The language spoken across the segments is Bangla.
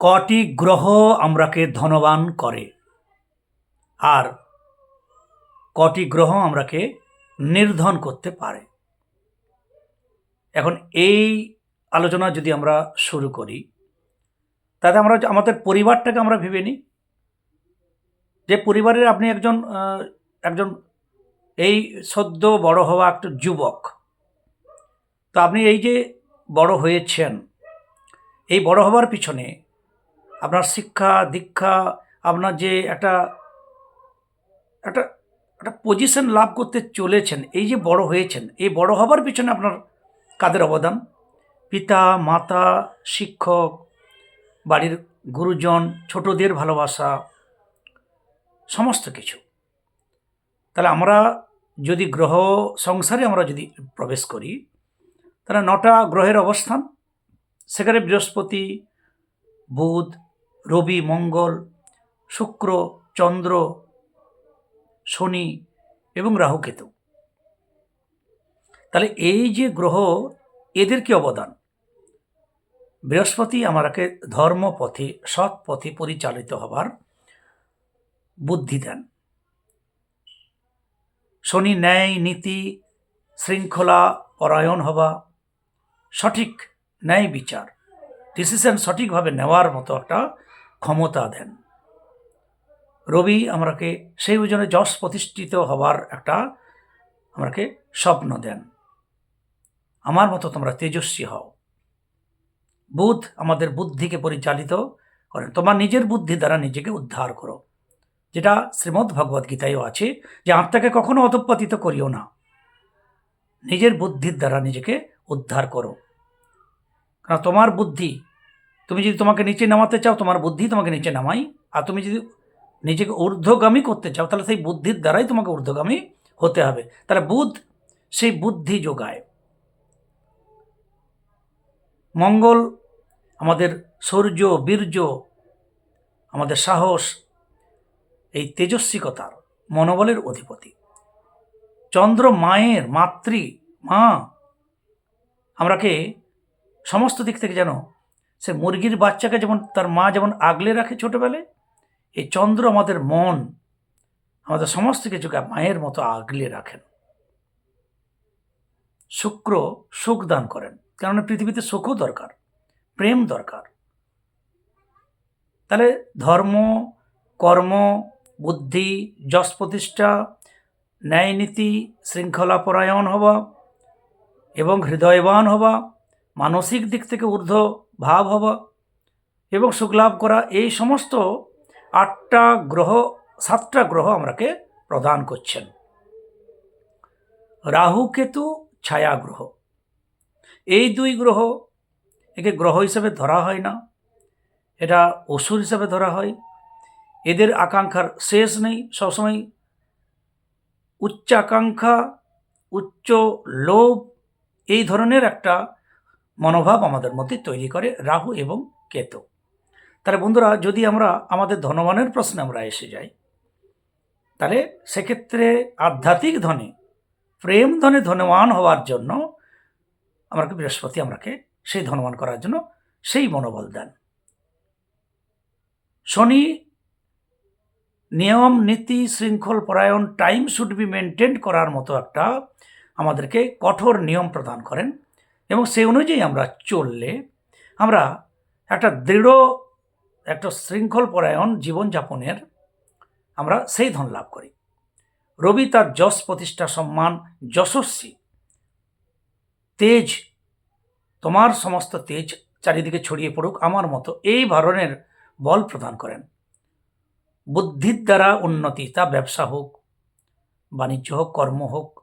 কটি গ্রহ আমরাকে ধনবান করে? আর কটি গ্রহ আমরাকে নির্ধন করতে পারে? এখন এই আলোচনা যদি আমরা শুরু করি তাতে আমরা আমাদের পরিবারটাকে আমরা ভেবে নিই। যে পরিবারের আপনি একজন একজন এই সদ্য বড় হওয়া একটা যুবক, তো আপনি এই যে বড় হয়েছেন, এই বড় হওয়ার পিছনে আপনার শিক্ষা, দীক্ষা, আপনার যে একটা একটা একটা পজিশন লাভ করতে চলেছেন, এই যে বড় হয়েছেন, এই বড় হবার পিছনে আপনার কাদের অবদান? পিতা, মাতা, শিক্ষক, বাড়ির গুরুজন, ছোটদের ভালোবাসা, সমস্ত কিছু। তাহলে আমরা যদি গ্রহ সংসারে আমরা যদি প্রবেশ করি, তাহলে নটা গ্রহের অবস্থান, সেখানে বৃহস্পতি, বুধ রবি, মঙ্গল, শুক্র, চন্দ্র, শনি এবং রাহুকেতু তাহলে এই যে গ্রহ, এদের কি অবদান? বৃহস্পতি আমাকে ধর্মপথে সৎ পথে পরিচালিত হবার বুদ্ধি দেন। শনি ন্যায়, নীতি, শৃঙ্খলা, পরায়ণ হওয়া, সঠিক ন্যায় বিচার ডিসিশন সঠিকভাবে নেওয়ার মতো একটা ক্ষমতা দেন। রবি আমাকে সেই ওজনে যশ প্রতিষ্ঠিত হবার একটা আমাকে স্বপ্ন দেন। আমার মতো তোমরা তেজস্বী হও। বুধ আমাদের বুদ্ধিকে পরিচালিত করেন। তোমার নিজের বুদ্ধি দ্বারা নিজেকে উদ্ধার করো। যেটা শ্রীমদ্ ভগবদ্ গীতায়ও আছে যে আত্মাকে কখনো অধঃপতিত করিও না। নিজের বুদ্ধির দ্বারা নিজেকে উদ্ধার করো। কারণ তোমার বুদ্ধি তুমি যদি তোমাকে নিচে নামাতে চাও, তোমার বুদ্ধি তোমাকে নিচে নামাই। আর তুমি যদি নিজেকে ঊর্ধ্বগামী করতে চাও, তাহলে সেই বুদ্ধির দ্বারাই তোমাকে ঊর্ধ্বগামী হতে হবে। তাহলে বুধ সেই বুদ্ধি যোগায়। মঙ্গল আমাদের শৌর্য বীর্য, আমাদের সাহস, এই তেজস্বিকতার মনোবলের অধিপতি। চন্দ্র মায়ের মাতৃ, মা, আমরাকে সমস্ত দিক থেকে যেন সে মুরগির বাচ্চাকে যেমন তার মা যেমন আগলে রাখে ছোটোবেলায় এই চন্দ্র আমাদের মন, আমাদের সমস্ত কিছুকে মায়ের মতো আগলে রাখেন। শুক্র সুখ দান করেন, কেননা পৃথিবীতে সুখও দরকার, প্রেম দরকার। তাহলে ধর্ম, কর্ম, বুদ্ধি, যশ প্রতিষ্ঠা, ন্যায় নীতি, শৃঙ্খলা হওয়া এবং হৃদয়বান হওয়া মানসিক দিক থেকে ঊর্ধ্ব ভাব হওয়া এবং সুখলাভ করা এই সমস্ত আটটা গ্রহ, সাতটা গ্রহ আমরাকে প্রদান করছেন। রাহু, কেতু, ছায়া গ্রহ। এই দুই গ্রহ একে গ্রহ হিসেবে ধরা হয় না। এটা অসুর হিসেবে ধরা হয়। এদের আকাঙ্ক্ষার শেষ নেই। সবসময় উচ্চাকাঙ্ক্ষা, উচ্চ লোভ এই ধরনের একটা মনোভাব আমাদের মধ্যে তৈরি করে রাহু এবং কেতু। তাহলে বন্ধুরা, যদি আমরা আমাদের ধনবানের প্রশ্নে আমরা এসে যাই, তাহলে সেক্ষেত্রে আধ্যাত্মিক ধনে, প্রেম ধনে ধনবান হওয়ার জন্য আমাকে বৃহস্পতি আমাকে সেই ধনবান করার জন্য সেই মনোবল দেন। শনি, নিয়ম, নীতি, শৃঙ্খল, পরায়ণ টাইম শুড বি মেনটেন করার মতো একটা আমাদেরকে কঠোর নিয়ম প্রদান করেন। এবং সেই অনুযায়ী আমরা চললে আমরা একটা দৃঢ়, একটা শৃঙ্খল পরায়ণ জীবনযাপনের আমরা সেই ধন লাভ করি। রবি তার যশ প্রতিষ্ঠা সম্মান, যশস্বী। তেজ, তোমার সমস্ত তেজ চারিদিকে ছড়িয়ে পড়ুক, আমার মতো এই ধরনের বল প্রদান করেন। বুদ্ধির দ্বারা উন্নতি, তা ব্যবসা হোক, বাণিজ্য হোক, কর্ম হোক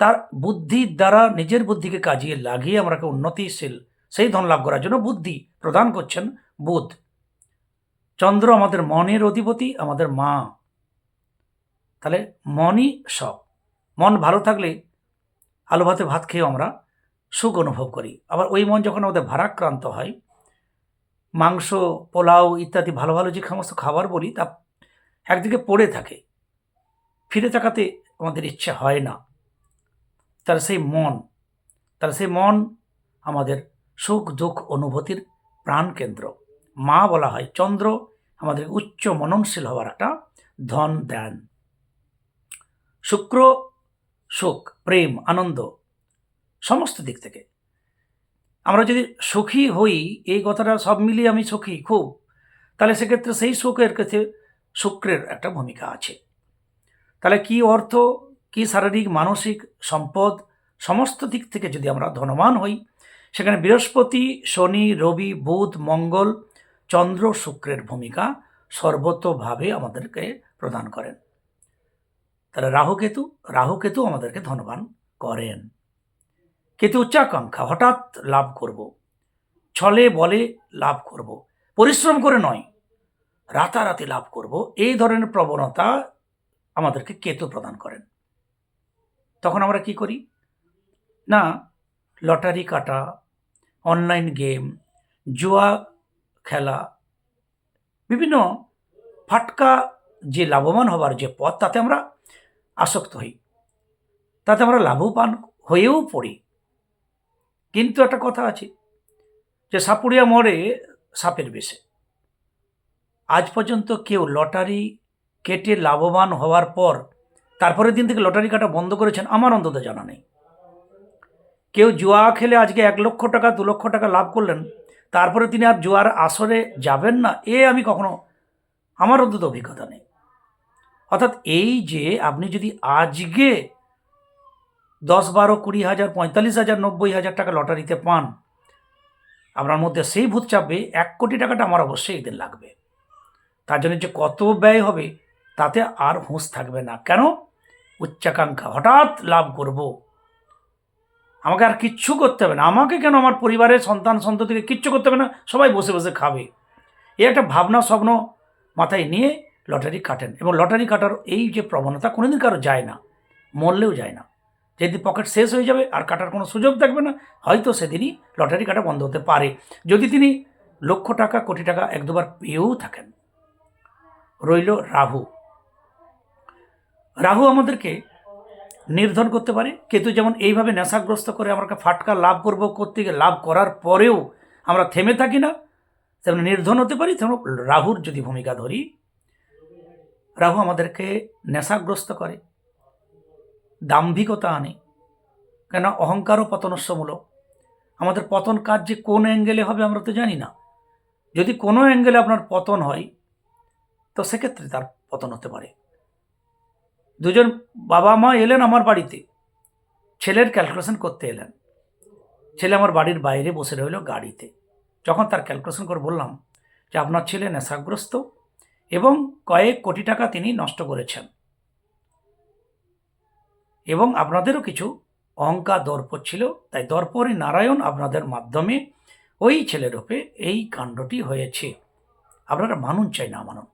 তার বুদ্ধির দ্বারা নিজের বুদ্ধিকে কাজিয়ে লাগিয়ে আমরাকে উন্নতিশীল সেই ধন লাভ করার জন্য বুদ্ধি প্রদান করছেন বুধ। চন্দ্র আমাদের মনের অধিপতি, আমাদের মা। তাহলে মনই সব। মন ভালো থাকলে আলু ভাতে ভাত খেয়েও আমরা সুখ অনুভব করি। আবার ওই মন যখন আমাদের ভারাক্রান্ত হয়, মাংস, পোলাও ইত্যাদি ভালো ভালো যে সমস্ত খাবার বলি, তা একদিকে পড়ে থাকে। ফিরে তাকাতে আমাদের ইচ্ছা হয় না। তার সেই মন, তার সেই মন আমাদের সুখ, দুঃখ, অনুভূতির প্রাণ কেন্দ্র মা বলা হয় চন্দ্র, আমাদের উচ্চ মননশীল হওয়ার একটা ধন দেন। শুক্র, সুখ, প্রেম, আনন্দ, সমস্ত দিক থেকে। আমরা যদি সুখী হই, এই কথাটা সব মিলিয়ে আমি সুখী খুব। তাহলে সেক্ষেত্রে সেই সুখের কাছে শুক্রের একটা ভূমিকা আছে। তাহলে কি অর্থ? কি শারীরিক, মানসিক সম্পদ সমস্ত দিক থেকে যদি আমরা ধনবান হই, সেখানে বৃহস্পতি, শনি, রবি, বুধ, মঙ্গল, চন্দ্র, শুক্রের ভূমিকা সর্বতভাবে আমাদেরকে প্রদান করেন। তাহলে রাহুকেতু রাহুকেতু আমাদেরকে ধনবান করেন। কেতু উচ্চাকাঙ্ক্ষা, হঠাৎ লাভ করব। ছলে বলে লাভ করব। পরিশ্রম করে নয়, রাতারাতি লাভ করব। এই ধরনের প্রবণতা আমাদেরকে কেতু প্রদান করেন। তখন আমরা কি করি? না, লটারি কাটা, অনলাইন গেম, জুয়া খেলা, বিভিন্ন ফাটকা যে লাভবান হবার যে পথ, তাতে আমরা আসক্ত হই। তাতে আমরা লাভবান হয়েও পড়ি। কিন্তু একটা কথা আছে যে সাপুড়িয়া মরে সাপের বেশে। আজ পর্যন্ত কেউ লটারি কেটে লাভবান হওয়ার পর তারপরের দিন থেকে লটারি কাটা বন্ধ করেছেন, আমার অন্তত জানা নেই। কেউ জুয়া খেলে আজকে এক লক্ষ টাকা, দু লক্ষ টাকা লাভ করলেন, তারপরে তিনি আর জুয়ার আসরে যাবেন না, এ আমি কখনো, আমার অন্তত অভিজ্ঞতা নেই। অর্থাৎ এই যে আপনি যদি আজকে দশ বারো, কুড়ি হাজার, পঁয়তাল্লিশ হাজার, নব্বই হাজার টাকা লটারিতে পান, আপনার মধ্যে সেই ভূত চাপবে, এক কোটি টাকাটা আমার অবশ্যই এদের লাগবে। তার জন্য যে কত ব্যয় হবে, তাতে আর হুঁশ থাকবে না। কেন? উচ্চাকাঙ্ক্ষা, হঠাৎ লাভ করব। আমাকে আর কিচ্ছু করতে হবে না। আমাকে কেন আমার পরিবারের সন্তান সন্ততিকে কিচ্ছু করতে হবে না? সবাই বসে বসে খাবে। এই একটা ভাবনা, স্বপ্ন মাথায় নিয়ে লটারি কাটেন এবং লটারি কাটার এই যে প্রবণতা কোনোদিন কারও যায় না, মরলেও যায় না। যেদিন পকেট শেষ হয়ে যাবে আর কাটার কোনো সুযোগ থাকবে না, হয়তো সেদিনই লটারি কাটা বন্ধ হতে পারে। যদি তিনি লক্ষ টাকা, কোটি টাকা এক দুবার পেয়েও থাকেন। রইল রাহু। রাহু আমাদেরকে নির্ধন করতে পারে। কেতু যেমন এইভাবে নেশাগ্রস্ত করে আমরা ফাটকা লাভ করব, করতে গিয়ে লাভ করার পরেও আমরা থেমে থাকি না, তেমন নির্ধন হতে পারি। তেমন রাহুর যদি ভূমিকা ধরি, রাহু আমাদেরকে নেশাগ্রস্ত করে, দাম্ভিকতা আনে। কেন? অহংকারও পতনস্যমূলক আমাদের পতন কাজ যে কোন অ্যাঙ্গেলে হবে আমরা তো জানি না। যদি কোনো অ্যাঙ্গেলে আপনার পতন হয়, তো সেক্ষেত্রে তার পতন হতে পারে। দুজন বাবা মা এলেন আমার বাড়িতে। ছেলের ক্যালকুলেশন করতে এলেন। ছেলে আমার বাড়ির বাইরে বসে রইল গাড়িতে। যখন তার ক্যালকুলেশন করে বললাম যে আপনার ছেলে নেশাগ্রস্ত এবং কয়েক কোটি টাকা তিনি নষ্ট করেছেন। এবং আপনাদেরও কিছু অহংকার দর্প ছিল, তাই দর্পরে নারায়ণ আপনাদের মাধ্যমে ওই ছেলের ওপে এই কাণ্ডটি হয়েছে। আপনারা মানুন চাই না, মানুন।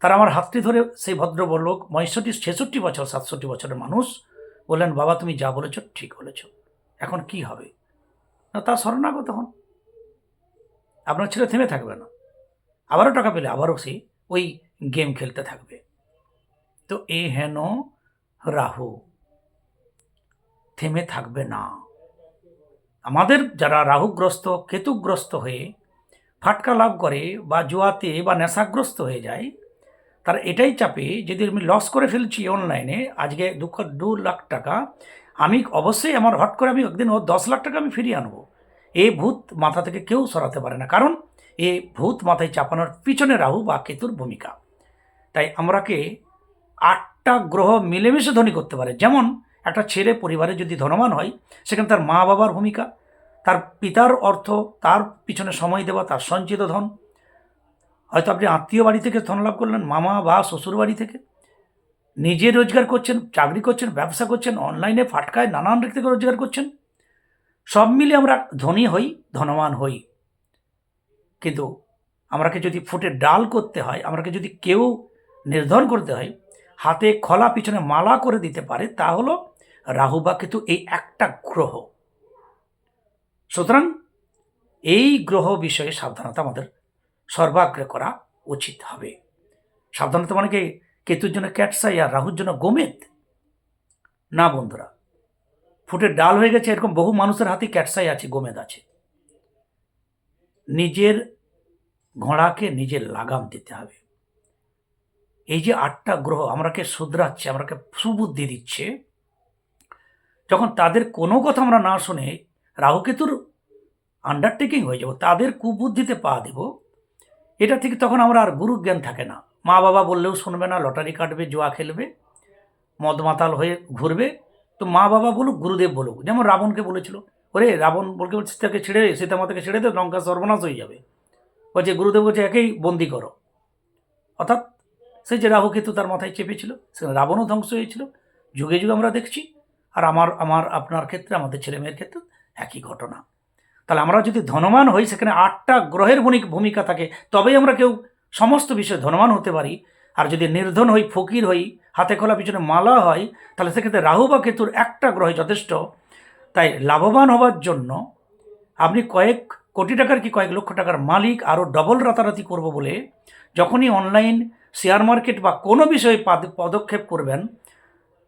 তারা আমার হাতটি ধরে সেই ভদ্র ভদ্রলোক পঁয়ষট্টি, ছেষট্টি বছর, সাতষট্টি বছরের মানুষ বললেন, বাবা, তুমি যা বলেছ ঠিক বলেছ। এখন কি হবে? না, তা শরণাগত হন। আপনার ছেলে থেমে থাকবে না। আবারও টাকা পেলে, আবারও সে ওই গেম খেলতে থাকবে। তো এ হেন রাহু। থেমে থাকবে না। আমাদের যারা রাহুগ্রস্ত, কেতুগ্রস্ত হয়ে ফাটকা লাভ করে বা জুয়াতে বা নেশাগ্রস্ত হয়ে যায় তারা এটাই চাপে যদি আমি লস করে ফেলছি অনলাইনে আজকে দুঃখ, দু লাখ টাকা, আমি অবশ্যই আমার হট করে আমি একদিন ও দশ লাখ টাকা আমি ফিরিয়ে আনব। এ ভূত মাথা থেকে কেউ সরাতে পারে না। কারণ এ ভূত মাথায় চাপানোর পিছনে রাহু বা কেতুর ভূমিকা। তাই আমরাকে আটটা গ্রহ মিলেমিশে ধনী করতে পারে। যেমন একটা ছেলে পরিবারে যদি ধনবান হয়, সেখানে তার মা বাবার ভূমিকা, তার পিতার অর্থ, তার পিছনে সময় দেওয়া, তার সঞ্চিত ধন হয়তো আপনি আত্মীয় বাড়ি থেকে ধন লাভ করলেন, মামা বা শ্বশুর বাড়ি থেকে। নিজে রোজগার করছেন, চাকরি করছেন, ব্যবসা করছেন, অনলাইনে ফাটকায় নানান দিক থেকে রোজগার করছেন। সব মিলে আমরা ধনী হই, ধনবান হই। কিন্তু আমাকে যদি ফুটে ডাল করতে হয়, আমাকে যদি কেউ নির্ধন করতে হয়, হাতে খলা পিছনে মালা করে দিতে পারে, তা হলো রাহু বা কেতু এই একটা গ্রহ। সুতরাং এই গ্রহ বিষয়ে সাবধানতা আমাদের সর্বাগ্রে করা উচিত হবে। সাবধানতা মানে কি? কেতুর জন্য ক্যাটসাই আর রাহুর জন্য গোমেদ না বন্ধুরা, ফুটে ডাল হয়ে গেছে, এরকম বহু মানুষের হাতে ক্যাটসাই আছে গোমেদ আছে। নিজের ঘোড়াকে নিজের লাগাম দিতে হবে। এই যে আটটা গ্রহ আমরাকে শুধরাচ্ছে আমরাকে সুবুদ্ধি দিচ্ছে, যখন তাদের কোনো কথা আমরা না শুনে রাহুকেতুর আন্ডারটেকিং হয়ে যাব, তাদের কুবুদ্ধিতে পা দেব এটা থেকে তখন আমরা আর গুরু জ্ঞান থাকে না। মা বাবা বললেও শুনবে না, লটারি কাটবে, জুয়া খেলবে মদ মাতাল হয়ে ঘুরবে। তো মা বাবা বলুক, গুরুদেব বলুক। যেমন রাবণকে বলেছিল, ওরে, রাবণ বলকে বলছে সীতাকে ছেড়ে সীতামাতাকে ছেড়ে দে লঙ্কা সর্বনাশ হয়ে যাবে। বলছে, গুরুদেব বলছে, একেই বন্দি করো। অর্থাৎ সেই যে রাহু কেতু তার মাথায় চেপেছিল, সেখানে রাবণও ধ্বংস হয়েছিল। যুগে যুগে আমরা দেখছি, আর আমার আমার, আপনার ক্ষেত্রে, আমাদের ছেলে মেয়ের ক্ষেত্রে একই ঘটনা। তাহলে আমরা যদি ধনবান হই, সেখানে আটটা গ্রহের ভূমিক- ভূমিকা থাকে, তবেই আমরা কেউ সমস্ত বিষয়ে ধনবান হতে পারি। আর যদি নির্ধন হই, ফকির হই, হাতে খোলা পিছনে মালা হয়, তাহলে সেক্ষেত্রে রাহু বা কেতুর একটা গ্রহে যথেষ্ট। তাই লাভবান হওয়ার জন্য আপনি কয়েক কোটি টাকার কি কয়েক লক্ষ টাকার মালিক আরও ডবল রাতারাতি করব বলে যখনই অনলাইন শেয়ার মার্কেট বা কোনো বিষয়ে পাদ- পদক্ষেপ করবেন,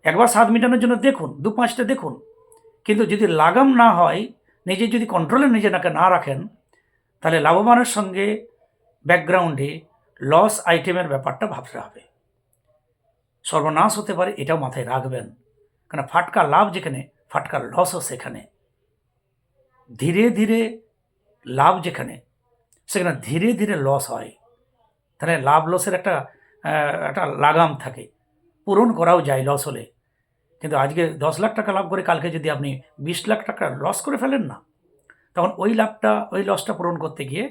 একবার স্বাদ মেটানোর জন্য দেখুন দু পাঁচটা দেখুন। কিন্তু যদি লাগাম না হয় নিজে যদি কন্ট্রোলে নিজেকে না রাখেন, তাহলে লাভবানের সঙ্গে ব্যাকগ্রাউন্ডে লস আইটেমের ব্যাপারটা ভাবতে হবে। সর্বনাশ হতে পারে এটাও মাথায় রাখবেন। কেন ফাটকা লাভ যেখানে, ফাটকা লসও সেখানে। ধীরে ধীরে লাভ যেখানে, সেখানে ধীরে ধীরে লস হয়। তাহলে লাভ লসের একটা একটা লাগাম থাকে। পূরণ করাও যায় লস হলে। কিন্তু আজকে দশ লাখ টাকা লাভ করে কালকে যদি আপনি বিশ লাখ টাকা লস করে ফেলেন না, তখন ওই লাভটা, ওই লসটা পূরণ করতে গিয়ে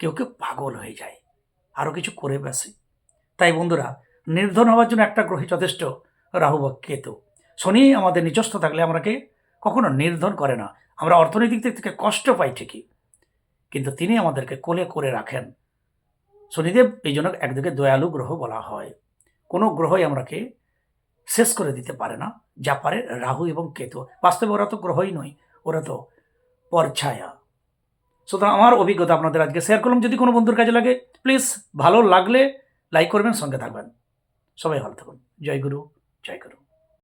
কেউ কেউ পাগল হয়ে যায় আরও কিছু করে বসে তাই বন্ধুরা, নির্ধন হওয়ার জন্য একটা গ্রহে যথেষ্ট রাহু বা কেতু। শনি আমাদের নিজস্ব থাকলে আমরাকে কখনো নির্ধন করে না। আমরা অর্থনৈতিক দিক থেকে কষ্ট পাই ঠিকই, কিন্তু তিনি আমাদেরকে কোলে করে রাখেন। শনিদেব, এই জন্য একদিকে দয়ালু গ্রহ বলা হয়। কোনো গ্রহই আমরাকে শেষ করে দিতে পারে না। যা পারে রাহু এবং কেতু। বাস্তবে ওরা তো গ্রহই নয়, ওরা তো পরছায়া। সুতরাং আমার অভিজ্ঞতা আপনাদের আজকে শেয়ার করলাম। যদি কোনো বন্ধুর কাজে লাগে প্লিজ ভালো লাগলে লাইক করবেন, সঙ্গে থাকবেন। সবাই ভালো থাকুন। জয় গুরু জয় গুরু।